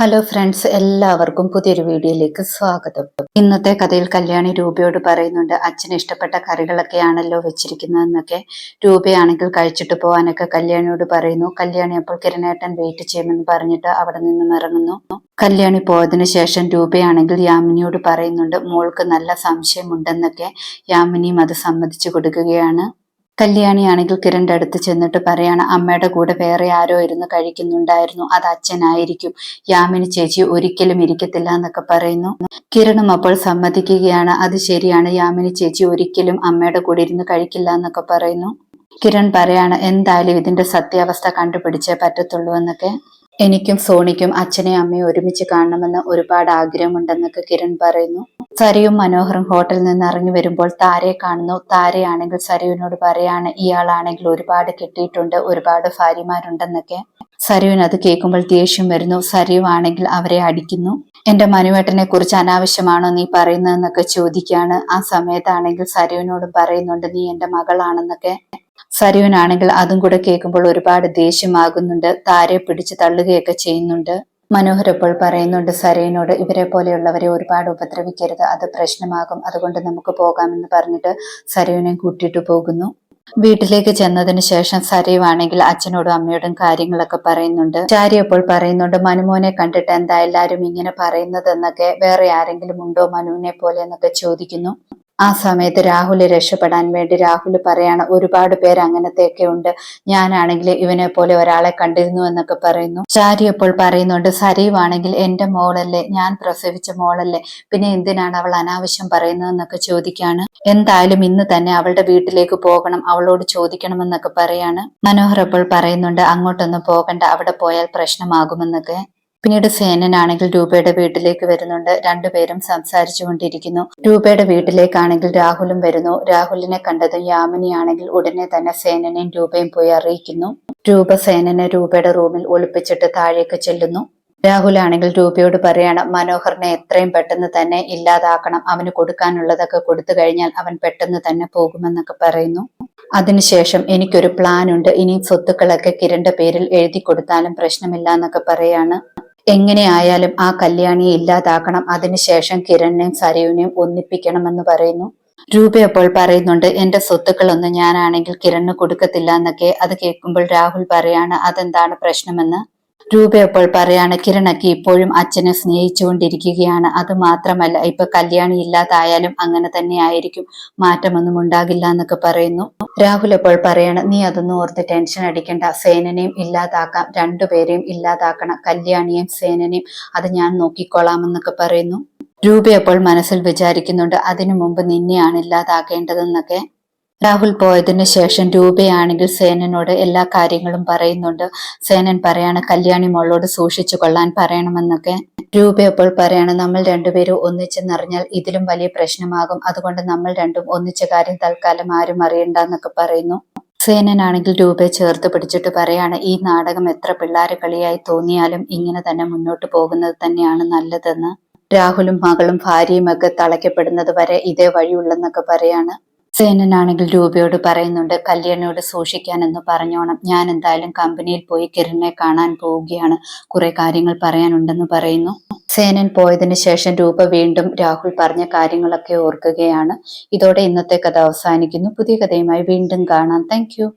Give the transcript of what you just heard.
Hello friends എല്ലാവർക്കും പുതിയൊരു വീഡിയോയിലേക്ക് സ്വാഗതം. ഇന്നത്തെ കഥയിൽ കല്യാണി രൂപയോട് പറയുന്നുണ്ട് അച്ഛന് ഇഷ്ടപ്പെട്ട കറികളൊക്കെയാണല്ലോ വെച്ചിരിക്കുന്നതെന്നൊക്കെ. രൂപയാണെങ്കിൽ കഴിച്ചിട്ട് പോകാനൊക്കെ കല്യാണിയോട് പറയുന്നു. കല്യാണി അപ്പോൾ കിരണേട്ടൻ വെയിറ്റ് ചെയ്യുമെന്ന് പറഞ്ഞിട്ട് അവിടെ നിന്നും ഇറങ്ങുന്നു കല്യാണി പോയതിനു ശേഷം രൂപയാണെങ്കിൽ യാമിനിയോട് പറയുന്നുണ്ട് മോൾക്ക് നല്ല സംശയമുണ്ടെന്നൊക്കെ യാമിനിയും അത് സമ്മതിച്ചു കൊടുക്കുകയാണ്. കല്യാണിയാണെങ്കിൽ കിരണിന്റെ അടുത്ത് ചെന്നിട്ട് പറയാണ് അമ്മയുടെ കൂടെ വേറെ ആരോ ഇരുന്ന് കഴിക്കുന്നുണ്ടായിരുന്നു അത് അച്ഛനായിരിക്കും. യാമിനി ചേച്ചി ഒരിക്കലും ഇരിക്കത്തില്ല എന്നൊക്കെ പറയുന്നു. കിരണും അപ്പോൾ സമ്മതിക്കുകയാണ് അത് ശരിയാണ് യാമിനി ചേച്ചി ഒരിക്കലും അമ്മയുടെ കൂടെ ഇരുന്ന് കഴിക്കില്ല എന്നൊക്കെ പറയുന്നു. കിരൺ പറയാണ് എന്തായാലും ഇതിന്റെ സത്യാവസ്ഥ കണ്ടുപിടിച്ചേ പറ്റത്തുള്ളൂ എന്നൊക്കെ. എനിക്കും സോണിക്കും അച്ഛനെയും അമ്മയും ഒരുമിച്ച് കാണണമെന്ന് ഒരുപാട് ആഗ്രഹമുണ്ടെന്നൊക്കെ കിരൺ പറയുന്നു. സരയും മനോഹറും ഹോട്ടലിൽ നിന്ന് ഇറങ്ങി വരുമ്പോൾ താരയെ കാണുന്നു. താരയാണെങ്കിൽ സരയുവിനോട് പറയാണ് ഇയാളാണെങ്കിൽ ഒരുപാട് കിട്ടിയിട്ടുണ്ട് ഒരുപാട് ഭാര്യമാരുണ്ടെന്നൊക്കെ. സരുവിന് അത് കേൾക്കുമ്പോൾ ദേഷ്യം വരുന്നു. സരുവാണെങ്കിൽ അവരെ അടിക്കുന്നു. എന്റെ മനുവേട്ടനെ കുറിച്ച് അനാവശ്യമാണോ നീ പറയുന്നതെന്നൊക്കെ ചോദിക്കുകയാണ് ആ സമയത്താണെങ്കിൽ സരുവിനോടും പറയുന്നുണ്ട് നീ എന്റെ മകളാണെന്നൊക്കെ. സരുവിനാണെങ്കിൽ അതും കൂടെ കേൾക്കുമ്പോൾ ഒരുപാട് ദേഷ്യമാകുന്നുണ്ട് താരെ പിടിച്ച് തള്ളുകയൊക്കെ ചെയ്യുന്നുണ്ട്. മനോഹർ ഇപ്പോൾ പറയുന്നുണ്ട് സരയിനോട് ഇവരെ പോലെയുള്ളവരെ ഒരുപാട് ഉപദ്രവിക്കരുത് അത് പ്രശ്നമാകും അതുകൊണ്ട് നമുക്ക് പോകാമെന്ന് പറഞ്ഞിട്ട് സരയുനെ കൂട്ടിയിട്ട് പോകുന്നു. വീട്ടിലേക്ക് ചെന്നതിന് ശേഷം സരയുവാണെങ്കിൽ അച്ഛനോടും അമ്മയോടും കാര്യങ്ങളൊക്കെ പറയുന്നുണ്ട്. ചാരി അപ്പോൾ പറയുന്നുണ്ട് മനുമോനെ കണ്ടിട്ട് എന്താ എല്ലാരും ഇങ്ങനെ പറയുന്നത് എന്നൊക്കെ വേറെ ആരെങ്കിലും ഉണ്ടോ മനുവിനെ പോലെ എന്നൊക്കെ ചോദിക്കുന്നു. ആ സമയത്ത് രാഹുൽ രക്ഷപ്പെടാൻ വേണ്ടി രാഹുൽ പറയാണ് ഒരുപാട് പേര് അങ്ങനത്തെയൊക്കെ ഉണ്ട്. ഞാനാണെങ്കിൽ ഇവനെ പോലെ ഒരാളെ കണ്ടിരുന്നു എന്നൊക്കെ പറയുന്നു. ചാരി അപ്പോൾ പറയുന്നുണ്ട് സരീവാണെങ്കിൽ എന്റെ മോളല്ലേ ഞാൻ പ്രസവിച്ച മോളല്ലേ പിന്നെ എന്തിനാണ് അവൾ അനാവശ്യം പറയുന്നതെന്നൊക്കെ ചോദിക്കാണ്. എന്തായാലും ഇന്ന് തന്നെ അവളുടെ വീട്ടിലേക്ക് പോകണം അവളോട് ചോദിക്കണമെന്നൊക്കെ പറയാണ്. മനോഹർ അപ്പോൾ പറയുന്നുണ്ട് അങ്ങോട്ടൊന്നും പോകണ്ട അവിടെ പോയാൽ പ്രശ്നമാകുമെന്നൊക്കെ. പിന്നീട് സേനനാണെങ്കിൽ രൂപയുടെ വീട്ടിലേക്ക് വരുന്നുണ്ട്. രണ്ടുപേരും സംസാരിച്ചു കൊണ്ടിരിക്കുന്നു. രൂപയുടെ വീട്ടിലേക്കാണെങ്കിൽ രാഹുലും വരുന്നു. രാഹുലിനെ കണ്ടതും യാമിനിയാണെങ്കിൽ ഉടനെ തന്നെ സേനനെയും രൂപയും പോയി അറിയിക്കുന്നു. രൂപ സേനനെ രൂപയുടെ റൂമിൽ ഒളിപ്പിച്ചിട്ട് താഴേക്ക് ചെല്ലുന്നു. രാഹുലാണെങ്കിൽ രൂപയോട് പറയാണ് മനോഹറിനെ എത്രയും പെട്ടെന്ന് തന്നെ ഇല്ലാതാക്കണം. അവന് കൊടുക്കാനുള്ളതൊക്കെ കൊടുത്തു കഴിഞ്ഞാൽ അവൻ പെട്ടെന്ന് തന്നെ പോകുമെന്നൊക്കെ പറയുന്നു. അതിനുശേഷം എനിക്കൊരു പ്ലാൻ ഉണ്ട് ഇനി സ്വത്തുക്കളൊക്കെ കിരണ്ട പേരിൽ എഴുതി കൊടുത്താലും പ്രശ്നമില്ല എന്നൊക്കെ പറയാണ്. എങ്ങനെയായാലും ആ കല്യാണിയെ ഇല്ലാതാക്കണം. അതിനുശേഷം കിരണിനെയും സരയുനെയും ഒന്നിപ്പിക്കണമെന്ന് പറയുന്നു. രൂപ അപ്പോൾ പറയുന്നുണ്ട് എന്റെ സ്വത്തുക്കളൊന്നും ഞാനാണെങ്കിൽ കിരണിന് കൊടുക്കത്തില്ല എന്നൊക്കെ. അത് കേൾക്കുമ്പോൾ രാഹുൽ പറയാണ് അതെന്താണ് പ്രശ്നമെന്ന്? രൂപ ഇപ്പോൾ പറയാണ് കിരണക്ക് ഇപ്പോഴും അച്ഛനെ സ്നേഹിച്ചുകൊണ്ടിരിക്കുകയാണ്. അത് മാത്രമല്ല ഇപ്പൊ കല്യാണി ഇല്ലാതായാലും അങ്ങനെ തന്നെ ആയിരിക്കും. മാറ്റമൊന്നും ഉണ്ടാകില്ല എന്നൊക്കെ പറയുന്നു. രാഹുൽ അപ്പോൾ പറയാണ് നീ അതൊന്നും ഓർത്ത് ടെൻഷൻ അടിക്കണ്ട. സേനനെയും ഇല്ലാതാക്കാം. രണ്ടുപേരെയും ഇല്ലാതാക്കണം. കല്യാണിയെയും സേനനെയും അത് ഞാൻ നോക്കിക്കോളാം എന്നൊക്കെ പറയുന്നു. രൂപ അപ്പോൾ മനസ്സിൽ വിചാരിക്കുന്നുണ്ട് അതിനു മുമ്പ് നിന്നെയാണ് ഇല്ലാതാക്കേണ്ടതെന്നൊക്കെ. രാഹുൽ പോയതിനു ശേഷം രൂപയാണെങ്കിൽ സേനനോട് എല്ലാ കാര്യങ്ങളും പറയുന്നുണ്ട്. സേനൻ പറയാണ് കല്യാണി മോളോട് സൂക്ഷിച്ചു കൊള്ളാൻ പറയണമെന്നൊക്കെ. രൂപ അപ്പോൾ പറയാണ് നമ്മൾ രണ്ടുപേരും ഒന്നിച്ച് നിറഞ്ഞാൽ ഇതിലും വലിയ പ്രശ്നമാകും. അതുകൊണ്ട് നമ്മൾ രണ്ടും ഒന്നിച്ച കാര്യം തൽക്കാലം ആരും അറിയണ്ടെന്നൊക്കെ പറയുന്നു. സേനനാണെങ്കിൽ രൂപയെ ചേർത്ത് പിടിച്ചിട്ട് പറയാണ് ഈ നാടകം എത്ര പിള്ളാരെ കളിയായി തോന്നിയാലും ഇങ്ങനെ തന്നെ മുന്നോട്ട് പോകുന്നത് തന്നെയാണ് നല്ലതെന്ന്. രാഹുലും മകളും ഭാര്യയും ഒക്കെ തളയ്ക്കപ്പെടുന്നത് വരെ ഇതേ വഴിയുള്ളെന്നൊക്കെ പറയാണ്. സേനനാണെങ്കിൽ രൂപയോട് പറയുന്നുണ്ട് കല്യാണിയോട് സൂക്ഷിക്കാനെന്ന് പറഞ്ഞോണം. ഞാൻ എന്തായാലും കമ്പനിയിൽ പോയി കിരണിനെ കാണാൻ പോവുകയാണ്. കുറെ കാര്യങ്ങൾ പറയാനുണ്ടെന്ന് പറയുന്നു. സേനൻ പോയതിനു ശേഷം രൂപ വീണ്ടും രാഹുൽ പറഞ്ഞ കാര്യങ്ങളൊക്കെ ഓർക്കുകയാണ്. ഇതോടെ ഇന്നത്തെ കഥ അവസാനിക്കുന്നു. പുതിയ കഥയുമായി വീണ്ടും കാണാം. താങ്ക്